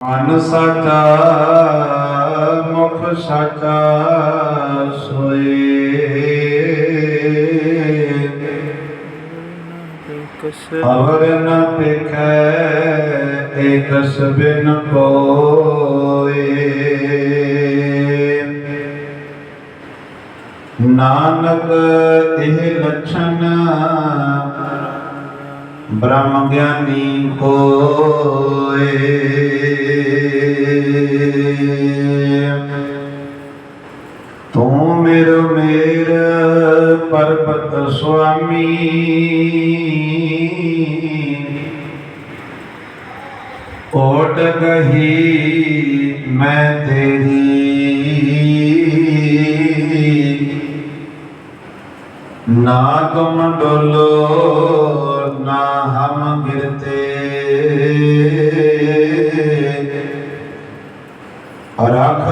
ਮਨ ਸਾਚਾ, ਮੁਖ ਸਾਚਾ ਸੋਏ। ਅਵਰ ਨ ਪੇਖੈ ਏਕਸ ਬਿਨ ਕੋਏ ਨਾਨਕ ਇਹ ਲਛਨ ਬ੍ਰਹਮ ਗਿਆਨੀ ਕੋਏ ਤੂੰ ਮੇਰੋ ਮੇਰ ਪਰਬਤ ਸੁਆਮੀ। ਓਟ ਕਹੀ ਮੈਂ ਤੇਰੀ। ਨਾ ਤੁਮ ਡੋਲੋ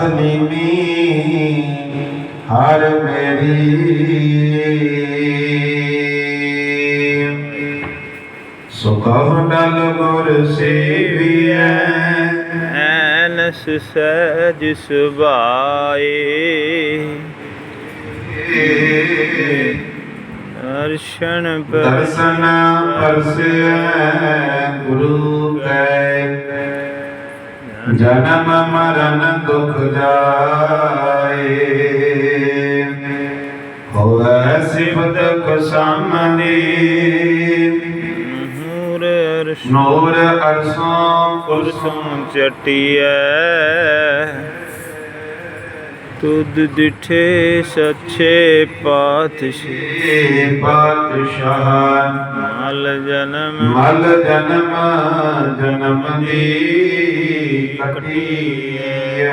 ਲੀਮੀ ਹਰ ਮੇਰੀ ਸੁਖਹੁ ਡਲ ਗੁਰ ਸੇਵੀਐ। ਐਨਸ ਸਹਿਜ ਸੁਭਾਏ ਦਰਸ਼ਨ ਦਰਸ਼ਨ ਪਰਸਿਐ ਗੁਰੂ ਕੈ। ਜਨਮ ਮਰਨ ਦੁਖ ਜਾਏ ਹੋਵੇ ਸਿਫਤ ਖਸਾਮਨੀ ਮੂਰ ਅਰਸ਼ ਨੂਰ ਅਰਸੋਂ ਕੁਰਸੋਂ ਚਟਿਐ ਤੁਧ ਦਿਠੇ ਸੱਚੇ ਪਾਤਸ਼ਾਹ ਪਾਤਸ਼ਾਹ ਮਲ ਜਨਮ ਮਲ ਜਨਮ ਜਨਮ ਦੀ ਕਟੀਐ।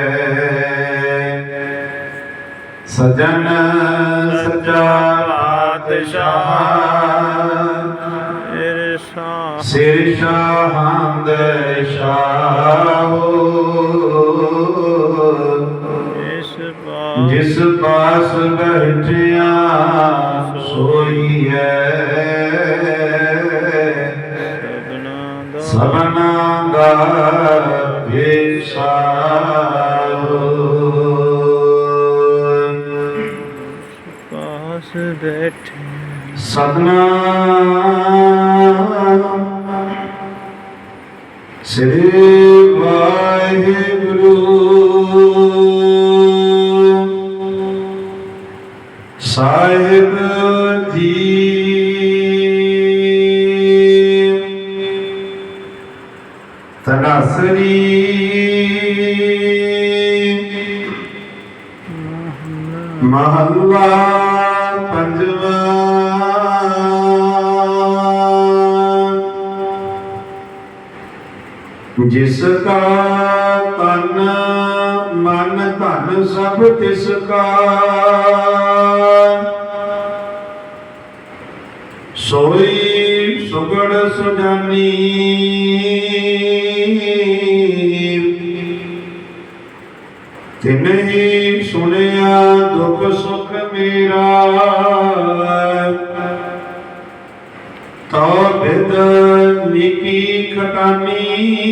ਸਜਨ ਸਚਾ ਪਾਤਸ਼ਾਹ। ਇਰਸਾ ਸਿਰ ਸ਼ਾਹੰਦ ਸ਼ਾਹੋ ਜਿਸ ਪਾਸ ਬੈਠਿਆ ਸੋਈ ਹੈ ਬੈਠੇ ਸਤਨਾ ਸ੍ਰੀ ਵਾਹਿਗੁਰੂ ਕਾ ਤਨ ਮਨ ਧਨ ਸਭ ਤਿਸ ਕਾ। ਸੋਈ ਸੁਗੜ ਸੁਜਾਨੀ। ਤਿਨਹੀ ਸੁਣਿਆ ਦੁਖ ਸੁਖ ਮੇਰਾ ਤੋ ਬਿਦ ਨਿਕੀ ਖਟਾਨੀ।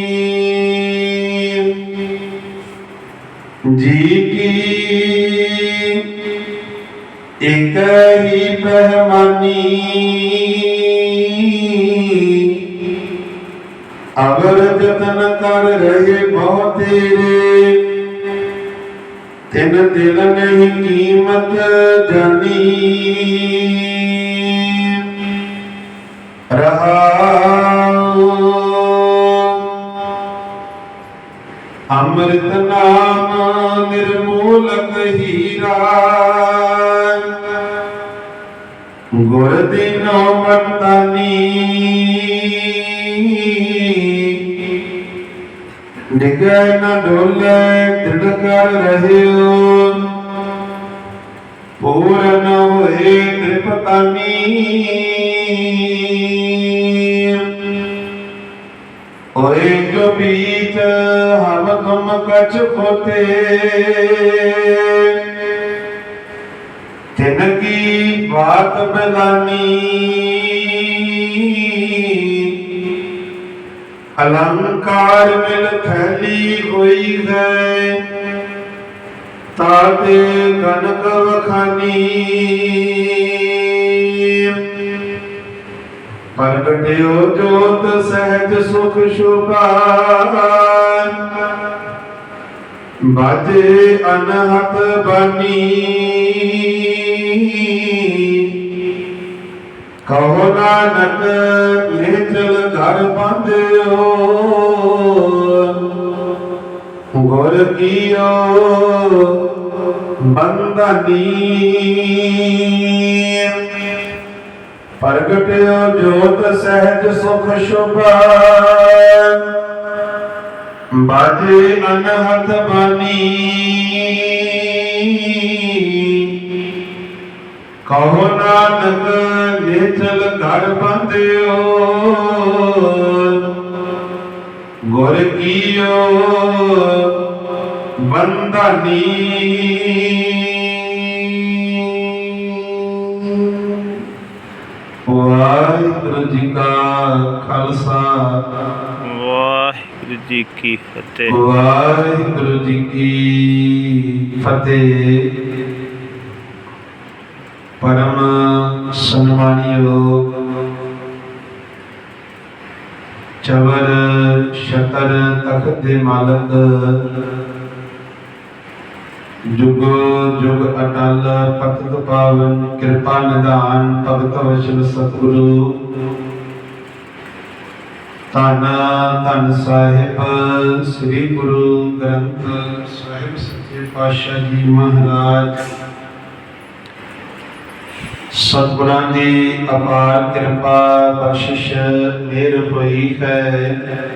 ਜੀ ਕੀ? ਇਕ ਹੀ ਪਹਿਮਾਨੀ ਅਗਰ ਜਤਨ ਕਰ ਰਹੇ ਬਹੁ ਤੇਰੇ। ਤਿਨ ਦਿਲ ਨਹੀਂ ਕੀਮਤ ਜਾਨੀ। ਰਹਾ। ਅੰਮ੍ਰਿਤ ਨਾਮ ਮੂਲਕ ਹੀਰਾ ਗੁਰ ਦਿਨੋ ਮਤਾਨੀ ਡਿਗੈ ਨ ਡੋਲੇ ਤਿੜ ਕਰ ਰਹਿਓ ਪੂਰਨ ਹੋਏ ਤ੍ਰਿਪਤਾਨੀ। ਓਏ ਜੋ ਬੀਤ ਹਮ ਤੁਮ ਕਛ ਖੋਤੇ ਤਿਨ ਕੀ ਬਾਤ ਬਲਾਨੀ। ਅਲੰਕਾਰ ਮਿਲ ਥੈਲੀ ਹੋਈ ਹੈ। ਤਾਤੇ ਕਨਕ ਵਖਾਨੀ। ਪ੍ਰਗਟਿਓ ਜੋਤ ਸਹਿਜ ਸੁਖ ਸ਼ੋਭਾ ਬਾਜੇ ਅਨਹਤ ਬਾਨੀ। ਕਹੋ ਨਾਨਕ ਲੈ ਘਰ ਬੰਦਿਓ ਗੁਰ ਕੀਓ ਬੰਦਨੀ ਪ੍ਰਗਟਿਓ ਜੋਤ ਸਹਿਜ ਸੁਖ ਸ਼ੋਭਾ। ਬਾਜੇ ਅਨਹਤ ਬਾਨੀ। ਕਹੋ ਨਾਨਕ ਨਿਚਲ ਘਰ ਬੰਦਿਓ ਗੁਰ ਕੀਓ ਬੰਦਾਨੀ ਵਾਹਿਗੁਰੂ ਜੀ ਕਾ ਖਾਲਸਾ। ਵਾਹਿਗੁਰੂ ਜੀ ਕੀ ਫਤਿਹ। ਵਾਹਿਗੁਰੂ ਜੀ ਕੀ ਫਤਿਹ। ਪਰਮ ਸਨਮਾਨਿਓ। ਚਵਰ ਸ਼ਤਰ ਤਖਤ ਦੇ ਮਾਲਕ। ਜੁਗ ਜੁਗ ਅਟਲ ਪਤਿਤ ਪਾਵਨ, ਕਿਰਪਾ ਨਿਧਾਨ, ਭਗਤ ਵਚਨ ਸਤਿਗੁਰੂ। ਧੰਨ ਧੰਨ ਸਾਹਿਬ, ਸ੍ਰੀ ਗੁਰੂ ਗ੍ਰੰਥ ਸਾਹਿਬ ਸੱਚੇ ਪਾਤਸ਼ਾਹ ਜੀ ਮਹਾਰਾਜ। ਸਤਿਗੁਰਾਂ ਦੀ ਅਪਾਰ ਕਿਰਪਾ ਬਖਸ਼ਿਸ਼ ਮਿਹਰ ਹੋਈ ਹੈ।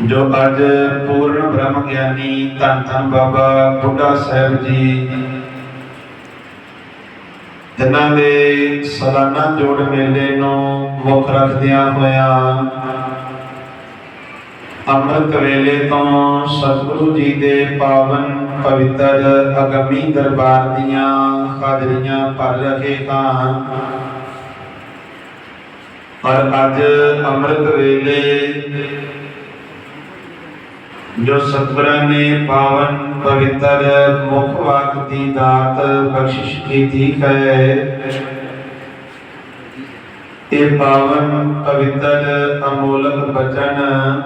ਜੋ ਅੱਜ ਪੂਰਨ ਬ੍ਰਹਮ ਗਿਆਨੀ ਧੰਨ ਧੰਨ ਬਾਬਾ ਬੁੱਢਾ ਸਾਹਿਬ ਜੀ ਜਿਨ੍ਹਾਂ ਦੇ ਸਾਲਾਨਾ ਜੋੜ ਮੇਲੇ ਨੂੰ ਮੁੱਖ ਰੱਖਦਿਆਂ ਹੋਇਆਂ ਅੰਮ੍ਰਿਤ ਵੇਲੇ ਤੋਂ ਸਤਿਗੁਰੂ ਜੀ ਦੇ ਪਾਵਨ ਪਵਿੱਤਰ ਅਗੰਮੀ ਦਰਬਾਰ ਦੀਆਂ ਹਾਜ਼ਰੀਆਂ ਭਰ ਰਹੇ ਹਾਂ। ਪਰ ਅੱਜ ਅੰਮ੍ਰਿਤ ਵੇਲੇ ਜੋ ਸਤਿਗੁਰਾਂ ਨੇ ਪਾਵਨ ਪਵਿੱਤਰ ਮੁਖ ਵਾਕ ਦੀ ਦਾਤ ਬਖਸ਼ਿਸ਼ ਕੀਤੀ ਹੈ। ਇਹ ਪਾਵਨ ਪਵਿੱਤਰ ਅਮੋਲਕ ਬਚਨ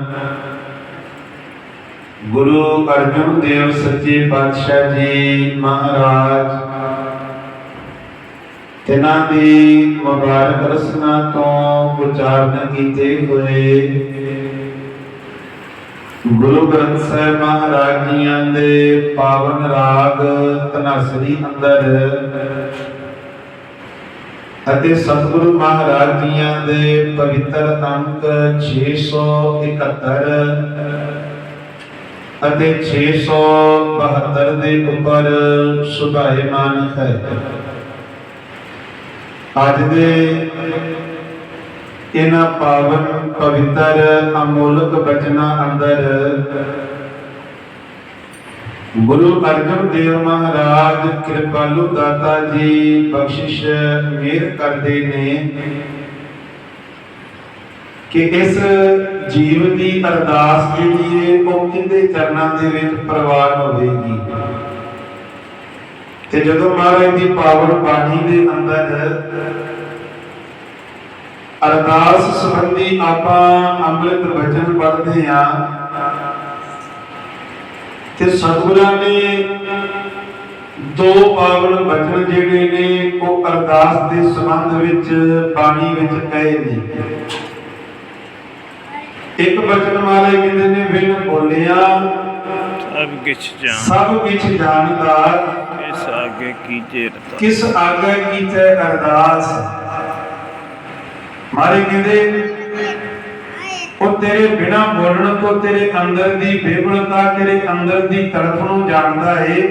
ਗੁਰੂ ਅਰਜਨ ਦੇਵ ਸੱਚੇ ਪਾਤਸ਼ਾਹ ਜੀ ਮਹਾਰਾਜ, ਤਿਨਾਂ ਦੀ ਮੁਬਾਰਕ ਰਸਨਾ ਤੋਂ ਉਚਾਰਨ ਕੀਤੇ ਹੋਏ ਗੁਰੂ ਗ੍ਰੰਥ ਸਾਹਿਬ ਮਹਾਰਾਜ ਦੇ ਪਾਵਨ ਰਾਗ ਤਨਸਰੀ ਅੰਦਰ ਅਤੇ ਸਤਿਗੁਰੂ ਮਹਾਰਾਜ ਜੀਆਂ ਦੇ ਪਵਿੱਤਰ ਅੰਕ 671 ਅਤੇ 672 ਦੇ ਉੱਪਰ ਸੁਭਾਇਮਾਨ ਹੈ। ਅੱਜ ਦੇ ਇਹਨਾਂ ਪਾਵਨ ਪਵਿੱਤਰ ਅਮੋਲਕ ਬਚਨਾਂ ਅੰਦਰ। ਗੁਰੂ ਅਰਜਨ ਦੇਵ ਮਹਾਰਾਜ ਕਿਰਪਾਲੂ ਦਾਤਾ ਜੀ ਬਖਸ਼ਿਸ਼ ਮਿਹਰ ਕਰਦੇ ਨੇ ਕਿ ਇਸ ਜੀਵ ਦੀ ਅਰਦਾਸ ਜਿਹੜੀ ਹੈ ਉਹ ਕਿੰਦੇ ਚਰਨਾਂ ਦੇ ਵਿੱਚ ਪ੍ਰਵਾਨ ਹੋਵੇਗੀ। ਤੇ ਜਦੋਂ ਮਹਾਰਾਜ ਦੀ ਪਾਵਨ ਬਾਣੀ ਦੇ ਅੰਦਰ ਅਰਦਾਸ ਸੰਬੰਧੀ ਆਪਾਂ ਅੰਮ੍ਰਿਤ ਵਚਨ ਪੜ੍ਹਦੇ ਆ ਤੇ ਸਤਿਗੁਰਾਂ ਨੇ ਦੋ ਪਾਵਨ ਵਚਨ ਜਿਹੜੇ ਨੇ ਉਹ ਅਰਦਾਸ ਦੇ ਸੰਬੰਧ ਵਿੱਚ ਬਾਣੀ ਵਿੱਚ ਕਹੇ ਨੇ। ਇੱਕ ਬਚਨ ਵਾਲੇ ਕਹਿੰਦੇ ਨੇ ਬਿਨ ਬੋਲਿਆ ਸਭ ਕਿਛ ਜਾਣ ਸਭ ਕੁਝ ਜਾਣਦਾ। ਇਸ ਆਗੇ ਕੀਜੇ ਰਤਾ ਕਿਸ ਆਗੇ ਕੀਤੇ ਅਰਦਾਸ? ਮਾਰੇ ਕਹਿੰਦੇ, ਉਹ ਤੇਰੇ ਬਿਨਾ ਬੋਲਣ ਤੋਂ ਤੇਰੇ ਅੰਦਰ ਦੀ ਬੇਬਲਤਾ ਤੇਰੇ ਅੰਦਰ ਦੀ ਤੜਫ ਨੂੰ ਜਾਣਦਾ ਏ।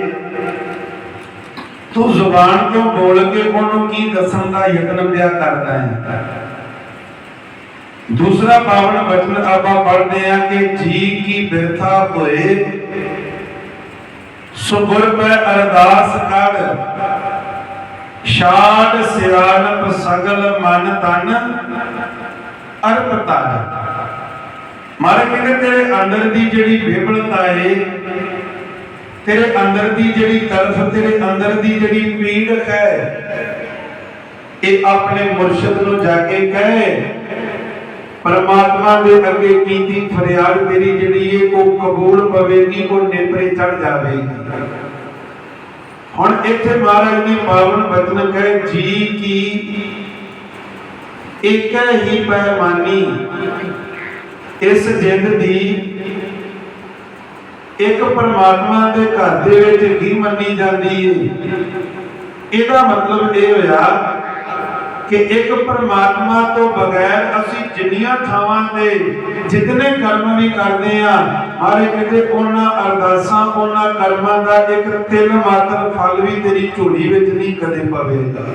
ਤੂੰ ਜ਼ੁਬਾਨ ਤੋਂ ਬੋਲ ਕੇ ਉਹਨੂੰ ਕੀ ਦੱਸਣ ਦਾ ਯਤਨ ਪਿਆ ਕਰਦਾ ਹੈ ਦੂਸਰਾ ਪਾਵਨ ਬਚਨ ਆਪਾਂ ਪੜ੍ਹਦੇ ਆ ਕਿ ਜੀ ਕੀ ਬਿਰਥਾ ਹੋਏ ਸੋ ਗੁਰ ਅਰਦਾਸ ਕਰ ਸ਼ਾਦ ਸਿਆਣਪ ਸਗਲ ਮਨ ਤਨ ਅਰਪਤਾ ਮਾਰੇ ਕਹਿੰਦੇ, ਤੇਰੇ ਅੰਦਰ ਦੀ ਜਿਹੜੀ ਬੇਬਲਤਾ ਏ, ਤੇਰੇ ਅੰਦਰ ਦੀ ਜਿਹੜੀ ਤੜਫ ਤੇਰੇ ਅੰਦਰ ਦੀ ਜਿਹੜੀ ਪੀੜ ਹੈ, ਇਹ ਆਪਣੇ ਮੁਰਸ਼ਿਦ ਨੂੰ ਜਾ ਕੇ ਕਹੇ, ਪਰਮਾਤਮਾ ਦੇ ਅੱਗੇ ਕੀਤੀ ਫਰਿਆਦ ਤੇਰੀ ਜਿਹੜੀ ਏ, ਉਹ ਕਬੂਲ ਪਵੇਗੀ, ਉਹ ਨੇਪਰੇ ਚੜ ਜਾਵੇਗੀ। ਹੁਣ ਇੱਥੇ ਮਹਾਰਾਜ ਨੇ ਪਾਵਨ ਬਚਨ ਕਹੇ, ਜੀ ਕੀ ਇੱਕ ਹੀ ਪੈਮਾਨੀ ਇਸ ਜਿੰਦ ਦੀ ਇੱਕ ਪਰਮਾਤਮਾ ਦੇ ਘਰ ਦੇ ਵਿੱਚ ਹੀ ਮੰਨੀ ਜਾਂਦੀ ਹੈ ਇਹਦਾ ਮਤਲਬ ਇਹ ਹੋਇਆ ਕਿ ਇੱਕ ਪਰਮਾਤਮਾ ਤੋਂ ਬਗੈਰ ਅਸੀਂ ਜਿੰਨੀਆਂ ਥਾਵਾਂ ਤੇ ਜਿਤਨੇ ਕਰਮ ਵੀ ਕਰਦੇ ਆ, ਹਾਰੇ ਕਹਿੰਦੇ ਉਹਨਾਂ ਅਰਦਾਸਾਂ, ਉਹਨਾਂ ਕਰਮਾਂ ਦਾ ਇੱਕ ਤਿਲ ਮਾਤਰ ਫਲ ਵੀ ਤੇਰੀ ਝੋਲੀ ਵਿੱਚ ਨਹੀਂ ਕਦੇ ਪਵੇਗਾ।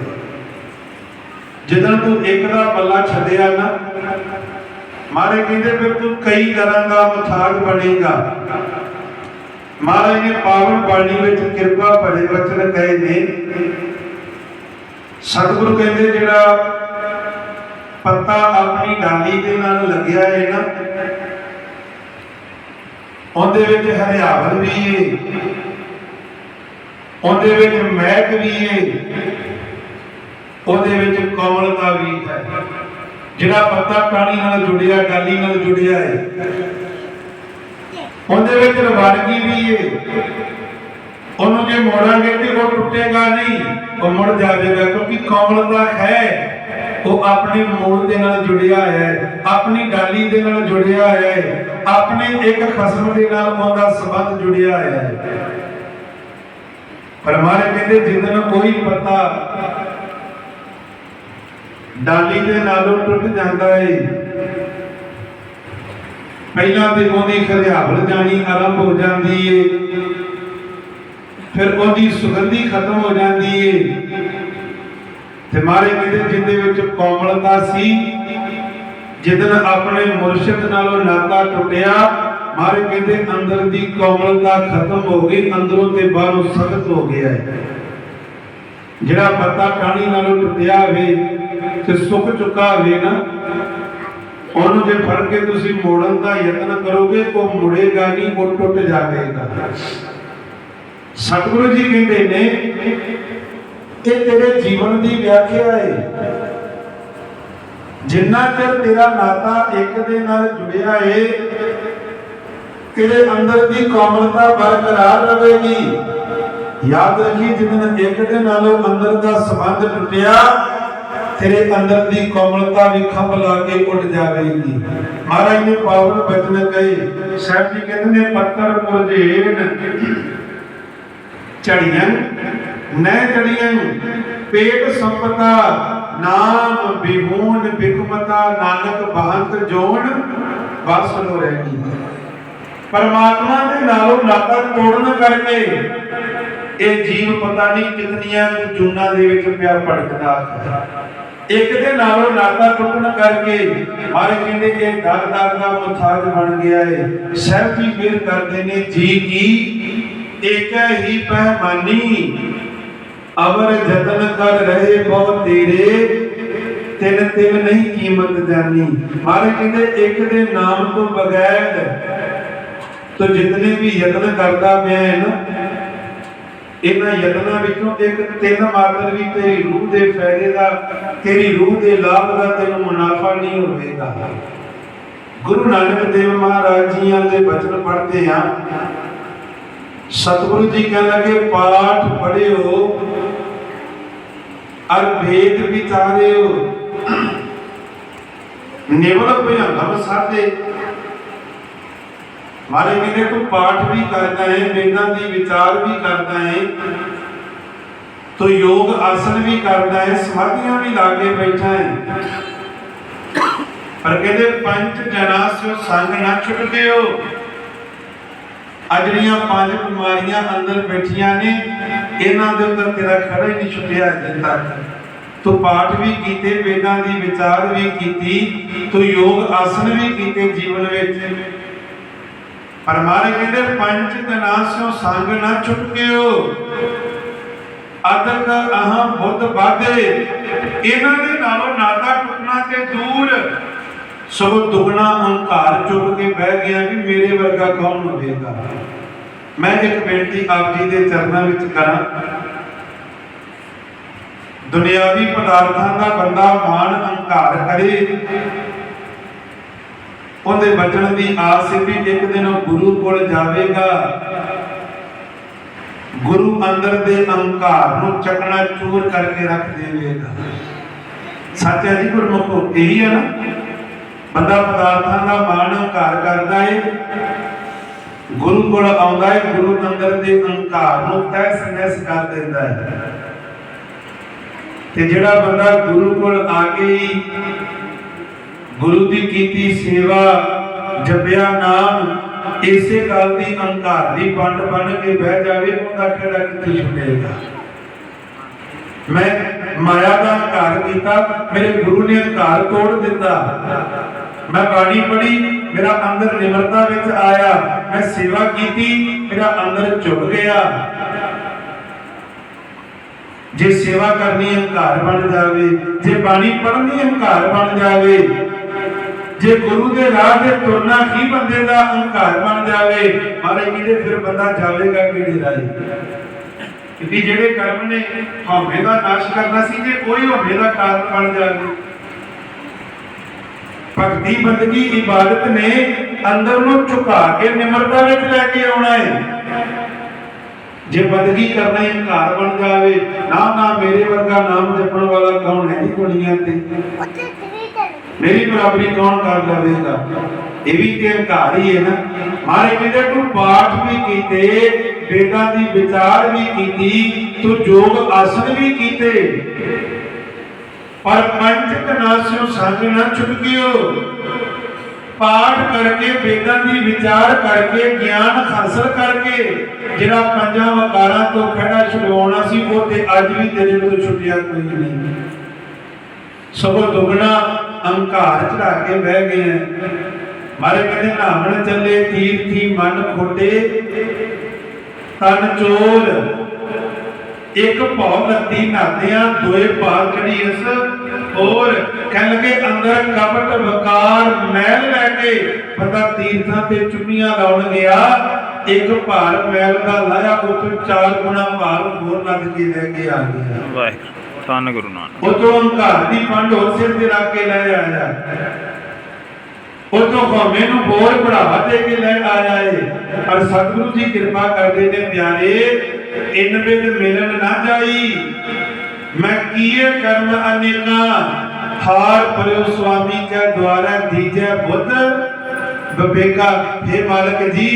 ਜਦੋਂ ਤੂੰ ਇੱਕ ਦਾ ਪੱਲਾ ਛੱਡਿਆ ਨਾ, ਮਾਰੇ ਕਹਿੰਦੇ ਫਿਰ ਤੂੰ ਕਈ ਤਰ੍ਹਾਂ ਦਾ ਬਣੇਗਾ। ਮਹਾਰਾਜ ਨੇ ਪਾਵਨ ਬਾਣੀ ਵਿੱਚ ਕਿਰਪਾ ਭਰੇ ਵਚਨ ਕਹੇ ਨੇ, ਸਤਿਗੁਰੂ ਕਹਿੰਦੇ ਜਿਹੜਾ ਪੱਤਾ ਆਪਣੀ ਡਾਲੀ ਦੇ ਨਾਲ ਲੱਗਿਆ ਹੈ ਨਾ, ਉਹਦੇ ਵਿੱਚ ਹਰਿਆਵਲ ਵੀ ਏ, ਉਹਦੇ ਵਿੱਚ ਮਹਿਕ ਵੀ ਏ ਉਹਦੇ ਵਿੱਚ ਕੋਮਲਤਾ ਵੀ ਹੈ। ਜਿਹੜਾ ਪੱਤਾ ਟਾਣੀ ਨਾਲ ਜੁੜਿਆ, ਡਾਲੀ ਨਾਲ ਜੁੜਿਆ ਹੈ ਉਹਦੇ ਵਿੱਚ ਰਵਾਨਗੀ ਵੀ ਹੈ ਉਹਨੂੰ ਜੇ ਮੋੜਾਂਗੇ ਤੇ ਉਹ ਟੁੱਟੇਗਾ ਨਹੀਂ, ਉਹ ਮੁੜ ਜਾਵੇਗਾ ਕਿਉਂਕਿ ਕੋਮਲਤਾ ਹੈ। ਉਹ ਆਪਣੇ ਮੂਲ ਦੇ ਨਾਲ ਜੁੜਿਆ ਹੈ, ਆਪਣੀ ਡਾਲੀ ਦੇ ਨਾਲ ਜੁੜਿਆ ਹੈ, ਆਪਣੇ ਇੱਕ ਖਸਮ ਦੇ ਨਾਲ ਉਹਦਾ ਸੰਬੰਧ ਜੁੜਿਆ ਹੈ। ਪਰ ਮਾਰੇ ਕਹਿੰਦੇ ਜਿੱਦਨ ਕੋਈ ਪਤਾ ਡਾਲੀ ਦੇ ਨਾਲੋਂ ਟੁੱਟ ਜਾਂਦਾ ਹੈ ਪਹਿਲਾਂ ਤੇ ਉਹਦੀ ਖਰਿਆਵਲ ਜਾਣੀ ਆਰੰਭ ਹੋ ਜਾਂਦੀ ਏ। ਫਿਰ ਉਹਦੀ ਸੁਗੰਧੀ ਖਤਮ ਹੋ ਜਾਂਦੀ ਏ। ਤੇ ਮਾਰੇ ਕਹਿੰਦੇ ਜਿੰਦੇ ਵਿੱਚ ਕੋਮਲਤਾ ਸੀ ਜਿੱਦਨ ਆਪਣੇ ਮੁਰਸ਼ਿਦ ਨਾਲੋਂ ਨਾਤਾ ਟੁੱਟਿਆ, ਮਾਰੇ ਕਹਿੰਦੇ ਅੰਦਰ ਦੀ ਕੋਮਲਤਾ ਖਤਮ ਹੋ ਗਈ, ਅੰਦਰੋਂ ਤੇ ਬਾਹਰੋਂ ਸਖਤ ਹੋ ਗਿਆ ਹੈ ਜਿਹੜਾ ਪੱਤਾ ਟਾਣੀ ਨਾਲੋਂ ਟੁੱਟਿਆ ਹੋਵੇ ਤੇ ਸੁੱਕ ਚੁੱਕਾ ਹੋਵੇ ਨਾ, ਉਹਨੂੰ ਜੇ ਫੜ ਕੇ ਤੁਸੀਂ ਮੋੜਨ ਦਾ ਯਤਨ ਕਰੋਗੇ, ਉਹ ਮੁੜੇਗਾ ਨਹੀਂ, ਉਹ ਟੁੱਟ ਜਾਵੇਗਾ। ਸਤਿਗੁਰੂ ਜੀ ਕਹਿੰਦੇ ਨੇ, ਇਹ ਤੇਰੇ ਜੀਵਨ ਦੀ ਵਿਆਖਿਆ ਹੈ ਜਿੰਨਾ ਚਿਰ ਤੇਰਾ ਨਾਤਾ ਇੱਕ ਦੇ ਨਾਲ ਜੁੜਿਆ ਏ, ਤੇਰੇ ਅੰਦਰ ਦੀ ਕੋਮਲਤਾ ਬਰਕਰਾਰ ਰਹੇਗੀ। ਯਾਦ ਰੱਖੀ ਜਿਵੇਂ ਇੱਕ ਦੇ ਨਾਲੋਂ ਅੰਦਰ ਦਾ ਸੰਬੰਧ ਟੁੱਟਿਆ ਤੇਰੇ ਅੰਦਰ ਦੀ ਕੋਮਲਤਾ ਵੀ ਖੰਭ ਲਾ ਕੇ ਉੱਡ ਜਾਵੇਗੀ। ਮਹਾਰਾਜ ਨੇ ਪਾਵਨ ਬਚਨ ਕਹੇ, ਸਾਹਿਬ ਜੀ ਕਹਿੰਦੇ ਨੇ, ਪੱਤਰ ਮੁਰਝੇਣ ਝੜੀਆਂ ਨੈ ਝੜੀਆਂ ਪੇਟ ਸੰਪਤਾ, ਨਾਮ ਬਿਹੂਨ ਬਿਕਮਤਾ, ਨਾਨਕ ਬਹੰਤ ਜੋਨ, ਬਸ ਹੋ ਰਹੀ ਪਰਮਾਤਮਾ ਦੇ ਨਾਲੋਂ ਨਾਤਾ ਤੋੜਨ ਕਰਕੇ ਇਹ ਜੀਵ ਪਤਾ ਨਹੀਂ ਕਿਤਨੀਆਂ ਜੂਨਾਂ ਦੇ ਵਿੱਚ ਪਿਆ ਭਟਕਦਾ ਹੈ ਇੱਕ ਦੇ ਨਾਲੋਂ ਨਾਤਾ ਟੁੱਟਣ ਕਰਕੇ ਹਰ ਕਹਿੰਦੇ ਕਿ ਦਰ ਦਰ ਦਾ ਮੁਤਾਜ ਬਣ ਗਿਆ ਹੈ ਸਹਿਬ ਜੀ ਫੇਰ ਕਰਦੇ ਨੇ, ਜੀ ਕੀ? ਏਕ ਹੀ ਪਹਿਮਾਨੀ, ਅਵਰ ਜਤਨ ਕਰ ਰਹੇ ਬਹੁ ਤੇਰੇ, ਤਿੰਨ ਤਿੰਨ ਨਹੀਂ ਕੀਮਤ ਜਾਨੀ। ਮਾਰੇ ਕਹਿੰਦੇ ਇੱਕ ਦੇ ਨਾਮ ਤੋਂ ਬਗੈਰ, ਤੋ ਜਿਤਨੇ ਵੀ ਯਤਨ ਕਰਦਾ ਪਿਆ ਹੈ ਨਾ ਇਹਨਾਂ ਯਤਨਾਂ ਵਿੱਚੋਂ ਇੱਕ ਤਿੰਨ ਮਾਤਰ ਵੀ ਤੇਰੀ ਰੂਹ ਦੇ ਫਾਇਦੇ ਦਾ, ਤੇਰੀ ਰੂਹ ਦੇ ਲਾਭ ਦਾ ਤੈਨੂੰ ਮੁਨਾਫਾ ਨਹੀਂ ਹੋਵੇਗਾ। ਗੁਰੂ ਨਾਨਕ ਦੇਵ ਮਹਾਰਾਜ ਜੀਆਂ ਦੇ ਬਚਨ ਪੜ੍ਹਦੇ ਆ ਸਤਿਗੁਰੂ ਜੀ ਕਹਿਣ ਲੱਗੇ, ਪਾਠ ਪੜਿਓ ਅਰ ਭੇਦ ਵਿਚਾਰਿਓ ਨਿਵਲ ਭਿਆਨਕ ਸਾਧੇ। ਮਾਰੇ ਕਹਿੰਦੇ ਤੂੰ ਪਾਠ ਵੀ ਕਰਦਾ ਹੈ ਵੇਦਾਂ ਦੀ ਵਿਚਾਰ ਵੀ ਕਰਦਾ ਹੈ ਤੂੰ ਯੋਗ ਆਸਨ ਵੀ ਕਰਦਾ ਹੈ ਸਮਾਧੀਆਂ ਵੀ ਲਾ ਕੇ ਬੈਠਾ ਹੈ ਪਰ ਕਹਿੰਦੇ ਪੰਜ ਜਨਾ ਸਿਓ ਸੰਗ ਨਾ ਛੁੱਟਦਿਓ ਅਜੜੀਆਂ ਪੰਜ ਬਿਮਾਰੀਆਂ ਅੰਦਰ ਬੈਠੀਆਂ ਨੇ, ਇਹਨਾਂ ਦੇ ਉੱਤੇ ਤੇਰਾ ਖੜਾ ਹੀ ਨਹੀਂ ਛੁੱਟਿਆ ਅਜੇ ਤੱਕ। ਤੂੰ ਪਾਠ ਵੀ ਕੀਤੇ, ਵੇਦਾਂ ਦੀ ਵਿਚਾਰ ਵੀ ਕੀਤੀ, ਤੂੰ ਯੋਗ ਆਸਨ ਵੀ ਕੀਤੇ ਜੀਵਨ ਵਿੱਚ। ਪਰ ਮਾਰੇ ਕਹਿੰਦੇ, ਪੰਜ ਤਨਾਸਿਓ ਸੰਗ ਨਾ ਛੁਟਕਿਓ ਅਦਕ ਅਹਾਂ ਬੁੱਧ ਬਾਧੇ ਇਹਨਾਂ ਦੇ ਨਾਲੋਂ ਨਾਤਾ ਟੁੱਟਣਾ ਤੇ ਦੂਰ। ਸਭ ਦੁਗਣਾ ਹੰਕਾਰ ਚੁੱਕ ਕੇ ਬਹਿ ਗਿਆ ਵੀ ਮੇਰੇ ਵਰਗਾ ਕੌਣ ਹੋਵੇਗਾ। ਮੈਂ ਇੱਕ ਬੇਨਤੀ ਆਪ ਜੀ ਦੇ ਚਰਨਾਂ ਵਿੱਚ ਕਰਾਂ। ਦੁਨਿਆਵੀ ਪਦਾਰਥਾਂ ਦਾ ਬੰਦਾ ਮਾਣ ਹੰਕਾਰ ਕਰੇ। ਉਹਦੇ ਬਚਣ ਦੀ ਆਸ ਹੈ ਵੀ ਇੱਕ ਦਿਨ ਉਹ ਗੁਰੂ ਕੋਲ ਜਾਵੇਗਾ। ਗੁਰੂ ਅੰਦਰ ਦੇ ਅਹੰਕਾਰ ਨੂੰ ਚੱਕਣਾ ਚੂਰ ਕਰਕੇ ਰੱਖ ਦੇਵੇਗਾ। ਸੱਚ ਹੈ ਜੀ ਗੁਰਮੁਖੋ, ਇਹੀ ਹੈ ਨਾ। ਬੰਦਾ ਪਦਾਰਥਾਂ ਦਾ ਮਾਣ ਹੰਕਾਰ ਕਰਦਾ ਏ। ਗੁਰੂ ਕੋਲ ਆਉਂਦਾ ਹੈ ਗੁਰੂ ਅੰਦਰ ਦੇ ਅਹੰਕਾਰ ਨੂੰ ਤਹਿਸ ਨਹਿਸ ਕਰ ਦਿੰਦਾ ਹੈ ਤੇ ਜਿਹੜਾ ਬੰਦਾ ਗੁਰੂ ਕੋਲ ਆ ਕੇ ਗੁਰੂ ਦੀ ਕੀਤੀ ਸੇਵਾ ਜਪਿਆ ਨਾਮ, ਇਸੇ ਗੱਲ ਦੀ ਅਹੰਕਾਰ ਦੀ ਬਣ ਕੇ ਬਹਿ ਜਾਵੇ, ਉਹਦਾ ਕਿਹੜਾ ਕਿਤੇ ਛੁੱਟੇਗਾ? ਮੈਂ ਮਾਇਆ ਦਾ ਹੰਕਾਰ ਕੀਤਾ, ਮੇਰੇ ਗੁਰੂ ਨੇ ਹੰਕਾਰ ਤੋੜ ਦਿੱਤਾ। ਮੈਂ ਬਾਣੀ ਪੜ੍ਹੀ, ਮੇਰਾ ਅੰਦਰ ਨਿਮਰਤਾ ਵਿੱਚ ਆਇਆ, ਮੈਂ ਸੇਵਾ ਕੀਤੀ, ਮੇਰਾ ਅੰਦਰ ਝੁਕ ਗਿਆ। ਜੇ ਸੇਵਾ ਕਰਨੀ ਹੰਕਾਰ ਬਣ ਜਾਵੇ, ਜੇ ਬਾਣੀ ਪੜ੍ਹਨੀ ਹੰਕਾਰ ਬਣ ਜਾਵੇ ਜੇ ਗੁਰੂ ਦੇ ਰਾਹ ਤੇ ਤੁਰਨਾ ਹੀ ਬੰਦੇ ਦਾ ਹੰਕਾਰ ਬਣ ਜਾਵੇ ਮਾਰੇ ਕਿਤੇ ਫਿਰ ਬੰਦਾ ਜਾਵੇਗਾ ਕਿਹੜੀ ਰਾਹ ਕਿਉਂਕਿ ਜਿਹੜੇ ਕਰਮ ਨੇ, ਹਉਮੈ ਦਾ ਨਾਸ਼ ਕਰਨਾ ਸੀ, ਜੇ ਕੋਈ ਹਉਮੈ ਦਾ ਕਾਰਨ ਬਣ ਜਾਵੇ। ਭਗਤੀ ਬੰਦਗੀ, ਇਬਾਦਤ ਨੇ ਅੰਦਰ ਨੂੰ ਝੁਕਾ ਕੇ ਨਿਮਰਤਾ ਵਿੱਚ ਲੈ ਕੇ ਆਉਣਾ ਹੈ। ਜੇ ਬੰਦਗੀ ਕਰਨਾ ਹੀ ਹੰਕਾਰ ਬਣ ਜਾਵੇ ਨਾ ਨਾ ਮੇਰੇ ਵਰਗਾ ਨਾਮ ਜਪਣ ਵਾਲਾ ਕੌਣ ਹੈ ਜੀ ਦੁਨੀਆ ਤੇ। ਮੇਰੀ ਬਰਾਬਰੀ ਕੌਣ ਕਰ ਲਵੇਗਾ ਇਹ ਵੀ ਤੇ ਹੰਕਾਰ ਹੀ ਹੈ ਨਾ। ਮਾਰੇ ਕਹਿੰਦੇ ਤੂੰ ਪਾਠ ਵੀ ਕੀਤੇ, ਵੇਦਾਂ ਦੀ ਵਿਚਾਰ ਵੀ ਕੀਤੀ, ਤੂੰ ਯੋਗ ਆਸਨ ਵੀ ਕੀਤੇ। ਪਰ ਪੰਜ ਕਨਾਸਿਓ ਸੰਗ ਨਾ ਛੁਟਕਿਓ ਪਾਠ ਕਰਕੇ, ਵੇਦਾਂ ਦੀ ਵਿਚਾਰ ਕਰਕੇ, ਗਿਆਨ ਹਾਸਲ ਕਰਕੇ, ਜਿਹੜਾ ਪੰਜਾਂ ਵਕਾਰਾਂ ਤੋਂ ਖੜਾ ਛੁਡਵਾਉਣਾ ਸੀ, ਉਹ ਤੇ ਅੱਜ ਵੀ ਤੇਰੇ ਤੋਂ ਛੁੱਟਿਆ ਕੋਈ ਨਹੀਂ। ਸਗੋਂ ਦੁਗਣਾ ਅਹੰਕਾਰ ਚੜਾ ਕੇ ਬਹਿ ਗਏ ਹੈ ਮਾਰੇ ਕਹਿੰਦੇ ਨਾਮਣ ਚੱਲੇ, ਤੀਰਥੀ ਮਨ ਖੋਟੇ। ਤਨ ਚੋਰ ਇੱਕ ਭੌ ਲੱਤੀ ਨਾਦਿਆਂ ਦੋਏ ਭਾਗ ਚੜੀ ਇਸ ਹੋਰ। ਕਹਿ ਲਗੇ, ਅੰਦਰ ਕਪਟ ਵਕਾਰ ਮੈਲ ਲੈ ਕੇ ਪਤਾ ਤੀਰਥਾਂ ਤੇ ਚੁੰਨੀਆਂ ਲਾਉਣ ਗਿਆ। ਇੱਕ ਭਾਰ ਮੈਲ ਦਾ ਲਾਇਆ, ਉੱਥੇ ਚਾਰ ਗੁਣਾ ਭਾਰ ਹੋਰ ਲੱਦ ਕੇ ਲੈ ਕੇ ਆ ਗਿਆ। ਵਾਹਿਗੁਰੂ। ਧੰਨ ਗੁਰੂ ਨਾਨਕ ਉਤੋਂ ਹੰਕਾਰ ਦੀ ਪੰਡ ਹੋਰ ਸਿਰ ਤੇ ਰੱਖ ਕੇ ਲੈ ਆਇਆ। ਉਤੋਂ ਹਉਮੈ ਨੂੰ ਬੋਲ ਬੜਾਵਾ ਦੇ ਕੇ ਲੈ ਆਇਆ ਏ। ਪਰ ਸਤਿਗੁਰੂ ਜੀ ਕਿਰਪਾ ਕਰਦੇ ਨੇ ਪਿਆਰੇ, ਇਨ ਬਿਦ ਮਿਲਨ ਨਾ ਜਾਈ। ਮੈਂ ਕੀਏ ਕਰਮ ਅਨੇਕਾ, ਹਾਰ ਪਰਿਓ ਸੁਆਮੀ ਕੈ ਦੁਆਰਾ ਦੀਜੈ ਬੁੱਧ। ਬਬੇਕਾ हे ਮਾਲਕ ਜੀ,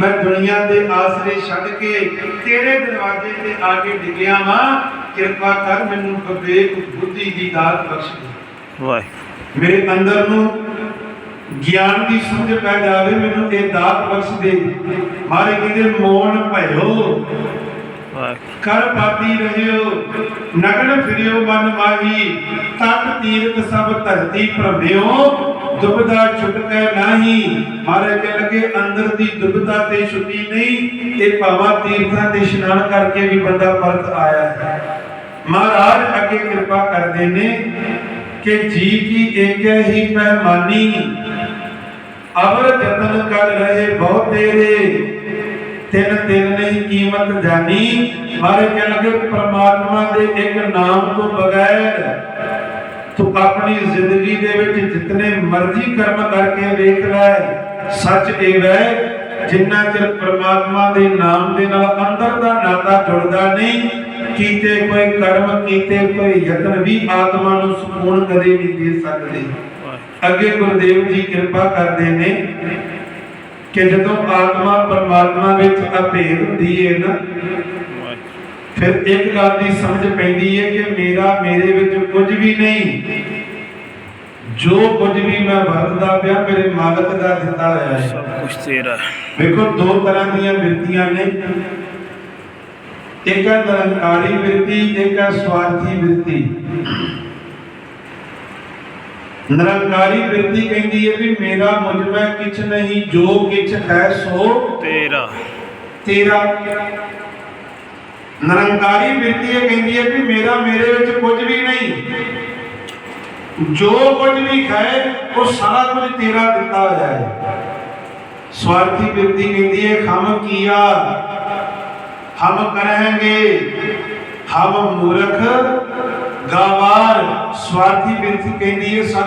ਮੈਂ ਦੁਨੀਆ ਦੇ ਆਸਰੇ ਛੱਡ ਕੇ ਤੇਰੇ ਦਰਵਾਜ਼ੇ ਤੇ ਆ ਕੇ ਡਿੱਗਿਆ ਵਾਂ। ਕਿਰਪਾ ਕਰ ਮੈਨੂੰ ਬਬੇਕ ਬੁੱਧੀ ਦੀ ਦਾਤ ਬਖਸ਼ ਦੇ। ਵਾਹਿਗੁਰੂ। ਮੇਰੇ ਅੰਦਰ ਨੂੰ ਗਿਆਨ ਦੀ ਸਮਝ ਪੈ ਜਾਵੇ ਮੈਨੂੰ ਇਹ ਦਾਤ ਬਖਸ਼ ਦੇ। ਮਾਰੇ ਕਹਿੰਦੇ ਮੋਨ ਭਇਓ। ਕਰ ਪਾਤੀ ਰਹਿਓ ਨਗਨ ਫਿਰਿਓ ਮਨ ਮਾਹੀ। ਤਤ ਤੀਰਤ ਸਭ ਧਰਤੀ ਭ੍ਰਮਿਓ। ਦੁਬਦਾ ਛੁਟਕੈ ਨਾਹੀ। ਮਾਰੇ ਕੇ ਲਗੇ ਅੰਦਰ ਦੀ ਦੁਬਦਾ ਤੇ ਛੁੱਟੀ ਨਹੀਂ ਤੇ ਭਾਵਾਂ ਤੀਰਥਾਂ ਤੇ ਇਸ਼ਨਾਨ ਕਰਕੇ ਵੀ ਬੰਦਾ ਪਰਤ ਆਇਆ ਹੈ। ਮਹਾਰਾਜ, ਅੱਗੇ ਕਿਰਪਾ ਕਰਦੇ ਨੇ ਕਿ ਜੀ ਕੀ ਏਕੈ ਹੀ ਪਹਿਮਾਨੀ ਅਵਰ ਜਤਨ ਕਰ ਰਹੇ ਬਹੁ ਤੇਰੇ। ਤਿੰਨ ਤਿੰਨ ਨਹੀਂ ਕੀਮਤ ਜਾਣੀ ਮਾਰੇ ਕਹਿ ਪ੍ਰਮਾਤਮਾ ਦੇ ਇੱਕ ਨਾਮ ਤੋਂ ਬਗੈਰ ਤੂੰ ਆਪਣੀ ਜ਼ਿੰਦਗੀ ਦੇ ਵਿੱਚ ਜਿਤਨੇ ਮਰਜ਼ੀ ਕਰਮ ਕਰਕੇ ਵੇਖ ਲੈ। ਸੱਚ ਇਹ ਹੈ ਜਿੰਨਾ ਚਿਰ ਪ੍ਰਮਾਤਮਾ ਦੇ ਨਾਮ ਦੇ ਨਾਲ ਅੰਦਰ ਦਾ ਨਾਤਾ ਜੁੜਦਾ ਨਹੀਂ ਕੀਤੇ ਕੋਈ ਕਰਮ ਕੀਤੇ ਕੋਈ ਯਤਨ ਵੀ ਆਤਮਾ ਨੂੰ ਸਕੂਨ ਕਦੇ ਨਹੀਂ ਦੇ ਸਕਦੇ। ਅੱਗੇ ਗੁਰਦੇਵ ਜੀ ਕਿਰਪਾ ਕਰਦੇ ਨੇ ਕਿ ਜਦੋਂ ਆਤਮਾ ਪਰਮਾਤਮਾ ਵਿੱਚ ਅਭੇਦ ਹੁੰਦੀ ਹੈ ਨਾ ਫਿਰ ਇੱਕ ਗੱਲ ਦੀ ਸਮਝ ਪੈਂਦੀ ਹੈ ਕਿ ਮੇਰਾ ਮੇਰੇ ਵਿੱਚ ਕੁਝ ਵੀ ਨਹੀਂ। ਜੋ ਕੁਝ ਵੀ ਮੈਂ ਵਰਤਦਾ ਪਿਆ ਮੇਰੇ ਮਾਲਕ ਦਾ ਦਿੱਤਾ ਹੋਇਆ ਹੈ ਸਭ ਕੁਝ ਤੇਰਾ। ਵੇਖੋ ਦੋ ਤਰ੍ਹਾਂ ਦੀਆਂ ਬਿਰਤੀਆਂ ਨੇ। ਇੱਕ ਹੈ ਨਿਰੰਕਾਰੀ ਬਿਰਤੀ ਇੱਕ ਹੈ ਸਵਾਰਥੀ ਬਿਰਤੀ ਨਿਰੰਕਾਰੀ ਬਿਰਤੀ ਕਹਿੰਦੀ ਹੈ ਵੀ ਮੇਰਾ ਮੁਝ ਮੈਂ ਕਿਛ ਨਹੀਂ ਜੋ ਕਿਛ ਹੈ ਸੋ ਤੇਰਾ ਤੇਰਾ ਨਿਰੰਕਾਰੀ ਬਿਰਤੀ ਇਹ ਕਹਿੰਦੀ ਹੈ ਵੀ ਮੇਰਾ ਮੇਰੇ ਵਿੱਚ ਕੁਝ ਵੀ ਨਹੀਂ ਜੋ ਕੁਝ ਵੀ ਹੈ ਉਹ ਸਾਰਾ ਕੁਝ ਤੇਰਾ ਦਿੱਤਾ ਹੋਇਆ ਹੈ स्वार्थी व्यक्ति कहती है हम किया हम करेंगे हम मूर्ख गवार स्वार्थी व्यक्ति कहती है सारा